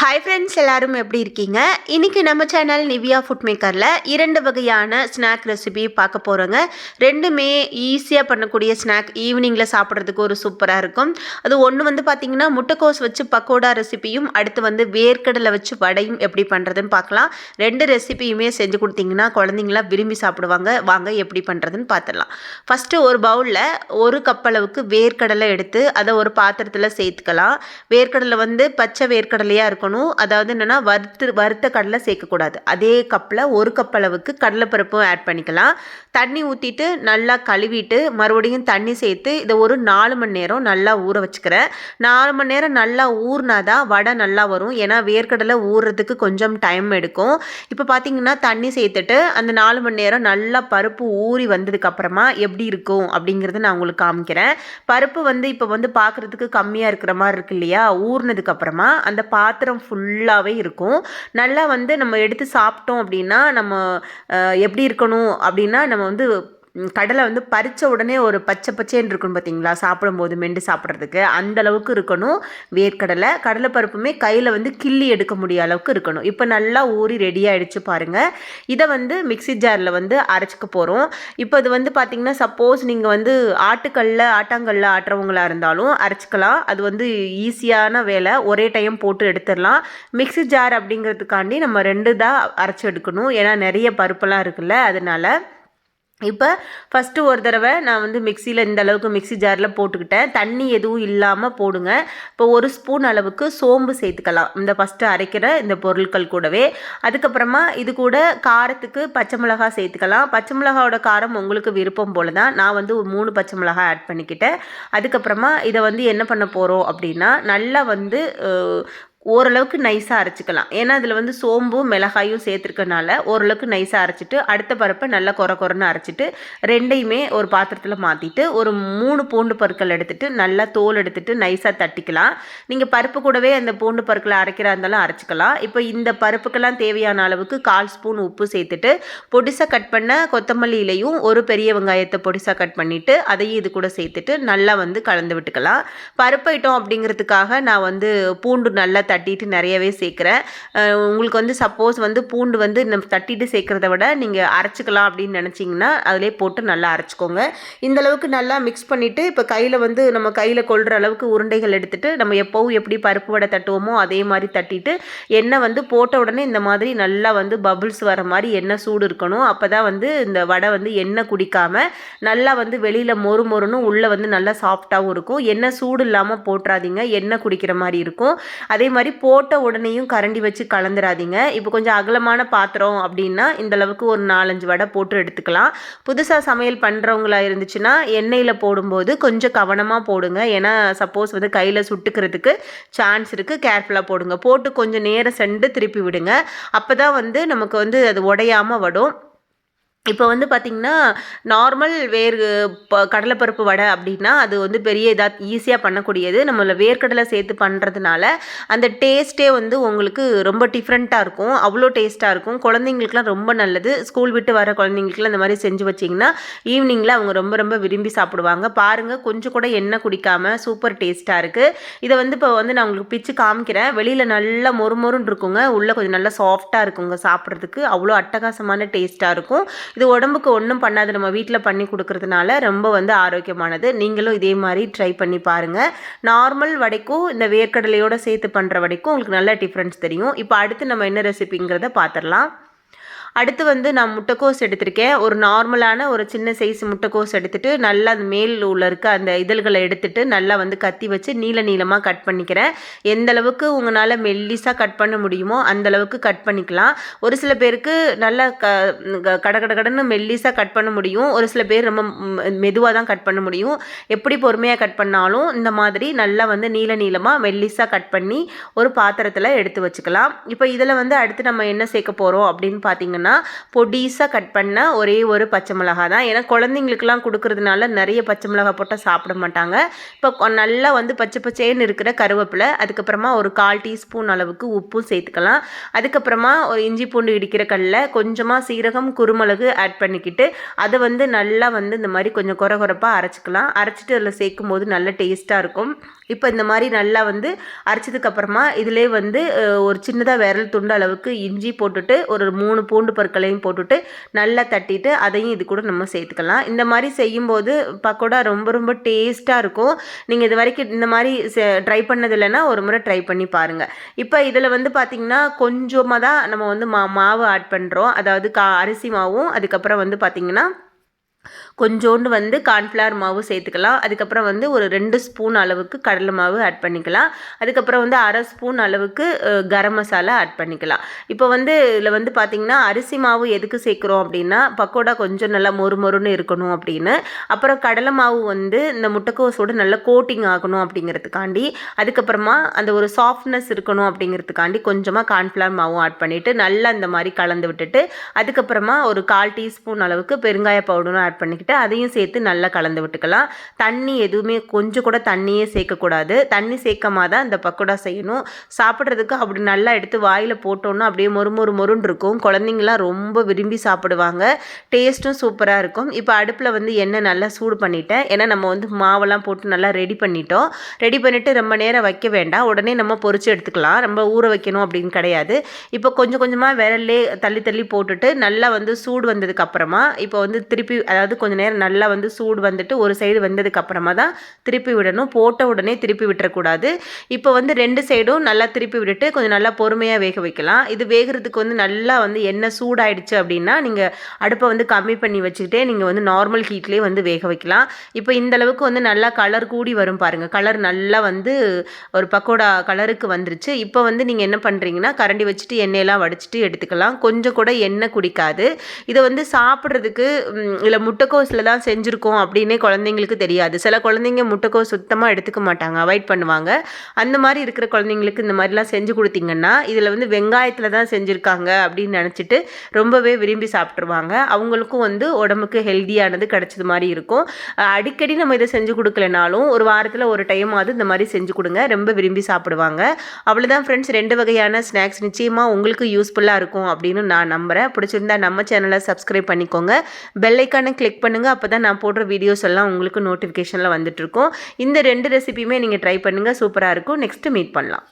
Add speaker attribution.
Speaker 1: Hi friends எல்லாரும் எப்படி இருக்கீங்க? இன்றைக்கி நம்ம சேனல் நிவியா ஃபுட் மேக்கரில் இரண்டு வகையான ஸ்நாக் ரெசிபி பார்க்க போகிறோங்க ரெண்டுமே ஈஸியாக பண்ணக்கூடிய ஸ்நாக் ஈவினிங்கில் சாப்பிட்றதுக்கு ஒரு சூப்பராக இருக்கும். அது ஒன்று வந்து பார்த்திங்கன்னா முட்டைக்கோஸ் வச்சு பக்கோடா ரெசிபியும் அடுத்து வந்து வேர்க்கடலை வச்சு வடையும் எப்படி பண்ணுறதுன்னு பார்க்கலாம். ரெண்டு ரெசிபியுமே செஞ்சு கொடுத்தீங்கன்னா குழந்தைங்களாம் விரும்பி சாப்பிடுவாங்க. வாங்க எப்படி பண்ணுறதுன்னு பார்த்துடலாம். ஃபஸ்ட்டு ஒரு பவுலில் ஒரு கப் அளவுக்கு வேர்க்கடலை எடுத்து அதை ஒரு பாத்திரத்தில் சேர்த்துக்கலாம். வேர்க்கடலை வந்து பச்சை வேர்க்கடலையாக இருக்கும் இருக்கணும் அதாவது என்னென்னா வறுத்து வறுத்த கடலை சேர்க்கக்கூடாது. அதே கப்பில் ஒரு கப் அளவுக்கு கடலைப்பருப்பும் ஆட் பண்ணிக்கலாம். தண்ணி ஊற்றிட்டு நல்லா கழுவிட்டு மறுபடியும் தண்ணி சேர்த்து இதை ஒரு நாலு மணி நேரம் நல்லா ஊற வச்சுக்கிறேன் நாலு மணி நேரம் நல்லா ஊறினா தான் வடை நல்லா வரும். ஏன்னா வேர்க்கடலை ஊறுறதுக்கு கொஞ்சம் டைம் எடுக்கும். இப்போ பார்த்தீங்கன்னா தண்ணி சேர்த்துட்டு அந்த நாலு மணி நேரம் நல்லா பருப்பு ஊறி வந்ததுக்கப்புறமா எப்படி இருக்கும் அப்படிங்கிறத நான் உங்களுக்கு காமிக்கிறேன். பருப்பு வந்து இப்போ வந்து பார்க்குறதுக்கு கம்மியாக இருக்கிற மாதிரி இருக்கு இல்லையா? ஊறினதுக்கப்புறமா அந்த பாத்திரம் ஃபுல்லாகவே இருக்கும். நல்லா வந்து நம்ம எடுத்து சாப்பிட்டோம் அப்படின்னா நம்ம எப்படி இருக்கணும் அப்படின்னா நம்ம வந்து கடலை வந்து பறித்த உடனே ஒரு பச்சை பச்சைன்னு இருக்கணும் பார்த்தீங்களா? சாப்பிடும்போது மெண்டு சாப்பிட்றதுக்கு. அந்த அளவுக்கு இருக்கணும் வேர்க்கடலை. கடலைப்பருப்புமே கையில் வந்து கிள்ளி எடுக்க முடிய அளவுக்கு இருக்கணும். இப்போ நல்லா ஊறி ரெடி ஆகிடுச்சு பாருங்கள் இதை வந்து மிக்ஸி ஜாரில் வந்து அரைச்சிக்க போகிறோம் இப்போ இது வந்து பார்த்திங்கன்னா சப்போஸ் நீங்கள் வந்து ஆட்டுக்கல்ல ஆட்டாங்கல்ல ஆட்டுறவங்களாக இருந்தாலும் அரைச்சிக்கலாம். அது வந்து ஈஸியான வேலை. ஒரே டைம் போட்டு எடுத்துடலாம். மிக்ஸி ஜார் அப்படிங்கிறதுக்காண்டி நம்ம ரெண்டு தான் அரைச்சி எடுக்கணும். ஏன்னா நிறைய பருப்பெல்லாம் இருக்குல்ல அதனால் இப்போ ஃபஸ்ட்டு ஒரு தடவை நான் வந்து மிக்சியில் இந்த அளவுக்கு மிக்ஸி ஜாரில் போட்டுக்கிட்டேன். தண்ணி எதுவும் இல்லாமல் போடுங்க. இப்போ ஒரு ஸ்பூன் அளவுக்கு சோம்பு சேர்த்துக்கலாம். இந்த ஃபஸ்ட்டு அரைக்கிற இந்த பொருட்கள் கூடவே. அதுக்கப்புறமா இது கூட காரத்துக்கு பச்சை மிளகாய் சேர்த்துக்கலாம். பச்சை மிளகாவோட காரம் உங்களுக்கு விருப்பம் போல தான் நான் வந்து ஒரு மூணு பச்சை மிளகாய் ஆட் பண்ணிக்கிட்டேன். அதுக்கப்புறமா இதை வந்து என்ன பண்ண போகிறோம் அப்படின்னா நல்லா வந்து ஓரளவுக்கு நைஸாக அரைச்சிக்கலாம். ஏன்னா அதில் வந்து சோம்பும் மிளகாயும் சேர்த்துருக்கனால ஓரளவுக்கு நைஸாக அரைச்சிட்டு அடுத்த பருப்பை நல்லா கொர கொரன்னு அரைச்சிட்டு ரெண்டையுமே ஒரு பாத்திரத்தில் மாற்றிட்டு ஒரு மூணு பூண்டு பருக்கள் எடுத்துகிட்டு நல்லா தோல் எடுத்துகிட்டு நைஸாக தட்டிக்கலாம். நீங்கள் பருப்பு கூடவே அந்த பூண்டு பருக்களை அரைக்கிறா இருந்தாலும் அரைச்சிக்கலாம். இப்போ இந்த பருப்புக்கெல்லாம் தேவையான அளவுக்கு கால் ஸ்பூன் உப்பு சேர்த்துட்டு பொடிசாக கட் பண்ண கொத்தமல்லி இலையும் ஒரு பெரிய வெங்காயத்தை பொடிசாக கட் பண்ணிவிட்டு அதையும் இது கூட சேர்த்துட்டு நல்லா வந்து கலந்து விட்டுக்கலாம். பருப்பு ஐட்டம் அப்படிங்கிறதுக்காக நான் வந்து பூண்டு நல்லா தட்டிட்டு நிறையவே சேர்க்குறேன். உங்களுக்கு வந்து சப்போஸ் வந்து பூண்டு வந்து நம்ம தட்டிட்டு சேர்க்குறத விட நீங்கள் அரைச்சிக்கலாம் அப்படின்னு நினச்சிங்கன்னா அதிலே போட்டு நல்லா அரைச்சிக்கோங்க. இந்தளவுக்கு நல்லா மிக்ஸ் பண்ணிவிட்டு இப்போ கையில் வந்து நம்ம கையில் கொள்கிற அளவுக்கு உருண்டைகள் எடுத்துகிட்டு நம்ம எப்போவும் எப்படி பருப்பு வடை தட்டுவோமோ அதே மாதிரி தட்டிட்டு எண்ணெய் வந்து போட்ட உடனே இந்த மாதிரி நல்லா வந்து பபுள்ஸ் வர மாதிரி எண்ணெய் சூடு இருக்கணும். அப்போ தான் வந்து இந்த வடை வந்து எண்ணெய் குடிக்காமல் நல்லா வந்து வெளியில் மொறு மொறுன்னு உள்ளே வந்து நல்லா சாஃப்டாகவும் இருக்கும். எண்ணெய் சூடு இல்லாமல் போட்டுறாதீங்க. எண்ணெய் குடிக்கிற மாதிரி இருக்கும். அதே மாதிரி மாதிரி போட்ட உடனேயும் கரண்டி வச்சு கலந்துடாதீங்க இப்போ கொஞ்சம் அகலமான பாத்திரம் அப்படின்னா இந்த அளவுக்கு ஒரு நாலஞ்சு வடை போட்டு எடுத்துக்கலாம். புதுசாக சமையல் பண்ணுறவங்களா இருந்துச்சுன்னா எண்ணெயில் போடும்போது கொஞ்சம் கவனமாக போடுங்க. ஏன்னா சப்போஸ் வந்து கையில் சுட்டுக்கிறதுக்கு சான்ஸ் இருக்குது கேர்ஃபுல்லாக போடுங்க. போட்டு கொஞ்சம் நேரம் சென்று திருப்பி விடுங்க. அப்போ தான் வந்து நமக்கு வந்து அது உடையாமல் வடும் இப்போ வந்து பார்த்திங்கன்னா நார்மல் வேர் இப்போ கடலைப்பருப்பு வடை அப்படின்னா அது வந்து பெரிய இதாக ஈஸியாக பண்ணக்கூடியது. நம்மள வேர்க்கடலை சேர்த்து பண்ணுறதுனால அந்த டேஸ்ட்டே வந்து உங்களுக்கு ரொம்ப டிஃப்ரெண்ட்டாக இருக்கும். அவ்வளோ டேஸ்ட்டாக இருக்கும். குழந்தைங்களுக்குலாம் ரொம்ப நல்லது. ஸ்கூல் விட்டு வர குழந்தைங்களுக்குலாம் இந்த மாதிரி செஞ்சு வச்சிங்கன்னா ஈவினிங்கில் அவங்க ரொம்ப ரொம்ப விரும்பி சாப்பிடுவாங்க. பாருங்கள் கொஞ்சம் கூட எண்ணெய் குடிக்காமல் சூப்பர் டேஸ்ட்டாக இருக்குது இதை வந்து இப்போ வந்து நான் உங்களுக்கு பிச்சு காமிக்கிறேன். வெளியில் நல்லா மொறுமொறுன்னு இருக்குங்க. உள்ளே கொஞ்சம் நல்லா சாஃப்டாக இருக்குங்க சாப்பிட்றதுக்கு. அவ்வளோ அட்டகாசமான டேஸ்ட்டாக இருக்கும். இது உடம்புக்கு ஒன்றும் பண்ணாது. நம்ம வீட்டில் பண்ணி கொடுக்கறதுனால ரொம்ப வந்து ஆரோக்கியமானது. நீங்களும் இதே மாதிரி ட்ரை பண்ணி பாருங்கள் நார்மல் வடைக்கும் இந்த வேர்க்கடலையோடு சேர்த்து பண்ணுற வடைக்கும் உங்களுக்கு நல்ல டிஃப்ரென்ஸ் தெரியும். இப்போ அடுத்து நம்ம என்ன ரெசிபிங்கிறத பார்த்துடலாம் அடுத்து வந்து நான் முட்டைக்கோஸ் எடுத்திருக்கேன். ஒரு நார்மலான ஒரு சின்ன சைஸ் முட்டைக்கோஸ் எடுத்துட்டு நல்லா அந்த மேல் உள்ள இருக்க அந்த இதழ்களை எடுத்துட்டு நல்லா வந்து கத்தி வச்சு நீள நீளமாக கட் பண்ணிக்கிறேன். எந்த அளவுக்கு உங்களால் மெல்லிஸாக கட் பண்ண முடியுமோ அந்த அளவுக்கு கட் பண்ணிக்கலாம். ஒரு சில பேருக்கு நல்லா க க- கட கட கடன்னு மெல்லிஸாக கட் பண்ண முடியும். ஒரு சில பேர் ரொம்ப மெதுவாக தான் கட் பண்ண முடியும். எப்படி பொறுமையாக கட் பண்ணாலும் இந்த மாதிரி நல்லா வந்து நீள நீளமாக மெல்லிஸாக கட் பண்ணி ஒரு பாத்திரத்தில் எடுத்து வச்சுக்கலாம். இப்போ இதில் வந்து அடுத்து நம்ம என்ன சேர்க்க போகிறோம் அப்படின்னு பார்த்தீங்கன்னா பொடிசாக கட் பண்ண ஒரே ஒரு பச்சை மிளகா தான் ஏன்னா குழந்தைங்களுக்குலாம் கொடுக்கறதுனால நிறைய பச்சை மிளகா போட்டால் சாப்பிட மாட்டாங்க. இப்போ நல்லா வந்து பச்சை பச்சைன்னு இருக்கிற கருவேப்பிலை அதுக்கப்புறமா ஒரு கால் டீஸ்பூன் அளவுக்கு உப்பும் சேர்த்துக்கலாம். அதுக்கப்புறமா ஒரு இஞ்சி பூண்டு இடிக்கிற கல்லில் கொஞ்சமாக சீரகம் குருமிளகு ஆட் பண்ணிக்கிட்டு அதை வந்து நல்லா வந்து இந்த மாதிரி கொஞ்சம் குறை குறைப்பாக அரைச்சிக்கலாம். அரைச்சிட்டு அதில் சேர்க்கும் போது நல்ல டேஸ்ட்டாக இருக்கும். இப்போ இந்த மாதிரி நல்லா வந்து அரைச்சதுக்கப்புறமா இதிலே வந்து ஒரு சின்னதாக விரல் துண்டு அளவுக்கு இஞ்சி போட்டுட்டு ஒரு மூணு பூண்டு பொருட்களையும் போட்டுட்டு நல்லா தட்டிட்டு அதையும் இது கூட நம்ம சேர்த்துக்கலாம். இந்த மாதிரி செய்யும்போது பக்கோடா ரொம்ப ரொம்ப டேஸ்ட்டாக இருக்கும். நீங்கள் இது வரைக்கும் இந்த மாதிரி ட்ரை பண்ணது இல்லைன்னா ஒரு முறை ட்ரை பண்ணி பாருங்கள் இப்போ இதில் வந்து பார்த்திங்கன்னா கொஞ்சமாக தான் நம்ம வந்து மா மாவு ஆட் பண்ணுறோம் அதாவது கா அரிசி மாவும் அதுக்கப்புறம் வந்து பார்த்திங்கன்னா கொஞ்சோண்டு வந்து கார்ன்ஃப்ளவர் மாவு சேர்த்துக்கலாம். அதுக்கப்புறம் வந்து ஒரு ரெண்டு ஸ்பூன் அளவுக்கு கடலை மாவு ஆட் பண்ணிக்கலாம். அதுக்கப்புறம் வந்து அரை ஸ்பூன் அளவுக்கு கரம் மசாலா ஆட் பண்ணிக்கலாம். இப்போ வந்து இதில் வந்து பார்த்திங்கன்னா அரிசி மாவு எதுக்கு சேர்க்குறோம் அப்படின்னா பக்கோடா கொஞ்சம் நல்லா மொறு மொறுன்னு இருக்கணும் அப்படின்னு. அப்புறம் கடலை மாவு வந்து இந்த முட்டைக்கோஸோட நல்லா கோட்டிங் ஆகணும் அப்படிங்கிறதுக்காண்டி அதுக்கப்புறமா அந்த ஒரு சாஃப்ட்னஸ் இருக்கணும் அப்படிங்கிறதுக்காண்டி கொஞ்சமாக கார்ன்ஃப்ளவர் மாவும் ஆட் பண்ணிவிட்டு நல்லா இந்த மாதிரி கலந்து விட்டுட்டு அதுக்கப்புறமா ஒரு கால் டீஸ்பூன் அளவுக்கு பெருங்காய பவுடரும் ஆட் பண்ணிக்கிட்டு அதையும் சேர்த்து நல்லா கலந்து விட்டுக்கலாம். தண்ணி எதுவுமே கொஞ்சம் கூட தண்ணியே சேர்க்கக்கூடாது. தண்ணி சேர்க்காம தான் இந்த பக்கோடா செய்யணும். சாப்பிட்றதுக்கு அப்படி நல்லா எடுத்து வாயில் போட்டோன்னா அப்படியே மொறு மொறு மொறுன்னு இருக்கும். குழந்தைங்களாம் ரொம்ப விரும்பி சாப்பிடுவாங்க. டேஸ்ட்டும் சூப்பராக இருக்கும். இப்போ அடுப்பில் வந்து எண்ணெய் நல்லா சூடு பண்ணிட்டேன். ஏன்னா நம்ம வந்து மாவெல்லாம் போட்டு நல்லா ரெடி பண்ணிட்டோம். ரெடி பண்ணிவிட்டு ரொம்ப நேரம் வைக்க வேண்டாம். உடனே நம்ம பொறிச்சு எடுத்துக்கலாம். ரொம்ப ஊற வைக்கணும் அப்படின்னு கிடையாது. இப்போ கொஞ்சம் கொஞ்சமாக விரல்லே தள்ளி தள்ளி போட்டுட்டு நல்லா வந்து சூடு வந்ததுக்கு அப்புறமா இப்போ வந்து திருப்பி அதாவது கொஞ்சம் கொஞ்ச நேரம் நல்லா வந்து சூடு வந்துட்டு ஒரு சைடு வந்ததுக்கு அப்புறமா தான் திருப்பி விடணும். போட்ட உடனே திருப்பி விட்டுறக்கூடாது. இப்போ வந்து ரெண்டு சைடும் நல்லா திருப்பி விட்டுட்டு கொஞ்சம் நல்லா பொறுமையாக வேக வைக்கலாம். இது வேகிறதுக்கு வந்து நல்லா வந்து எண்ணெய் சூடாயிடுச்சு அப்படின்னா நீங்கள் அடுப்பை வந்து கம்மி பண்ணி வச்சுக்கிட்டே நீங்கள் வந்து நார்மல் ஹீட்லேயே வந்து வேக வைக்கலாம். இப்போ இந்த அளவுக்கு வந்து நல்லா கலர் கூடி வரும் பாருங்கள் கலர் நல்லா வந்து ஒரு பக்கோடா கலருக்கு வந்துருச்சு. இப்போ வந்து நீங்கள் என்ன பண்ணுறீங்கன்னா கரண்டி வச்சுட்டு எண்ணெயெல்லாம் வடிச்சிட்டு எடுத்துக்கலாம். கொஞ்சம் கூட எண்ணெய் குடிக்காது. இதை வந்து சாப்பிட்றதுக்கு இல்லை முட்டைக்கோஸில் தான் செஞ்சுருக்கோம் அப்படின்னே குழந்தைங்களுக்கு தெரியாது. சில குழந்தைங்க முட்டைக்கோஸ் சுத்தமாக எடுத்துக்க மாட்டாங்க. அவாய்ட் பண்ணுவாங்க. அந்த மாதிரி இருக்கிற குழந்தைங்களுக்கு இந்த மாதிரிலாம் செஞ்சு கொடுத்தீங்கன்னா இதில் வந்து வெங்காயத்தில் தான் செஞ்சுருக்காங்க அப்படின்னு நினச்சிட்டு ரொம்பவே விரும்பி சாப்பிட்ருவாங்க அவங்களுக்கும் வந்து உடம்புக்கு ஹெல்தியானது கிடச்சது மாதிரி இருக்கும். அடிக்கடி நம்ம இதை செஞ்சு கொடுக்கலனாலும் ஒரு வாரத்தில் ஒரு டைமாவது இந்த மாதிரி செஞ்சு கொடுங்க. ரொம்ப விரும்பி சாப்பிடுவாங்க. அவ்வளோதான் ஃப்ரெண்ட்ஸ் ரெண்டு வகையான ஸ்நாக்ஸ் நிச்சயமாக உங்களுக்கு யூஸ்ஃபுல்லாக இருக்கும் அப்படின்னு நான் நம்புகிறேன் பிடிச்சிருந்தா நம்ம சேனலை சப்ஸ்கிரைப் பண்ணிக்கோங்க. பெல்லைக்கான கிளிக் பண்ணுங்கள் அப்போ தான் நான் போடுற வீடியோஸ் எல்லாம் உங்களுக்கு நோட்டிஃபிகேஷனில் வந்துட்டுருக்கும் இந்த ரெண்டு ரெசிபியுமே நீங்கள் ட்ரை பண்ணுங்கள் சூப்பராக இருக்கும். நெக்ஸ்ட்டு மீட் பண்ணலாம்.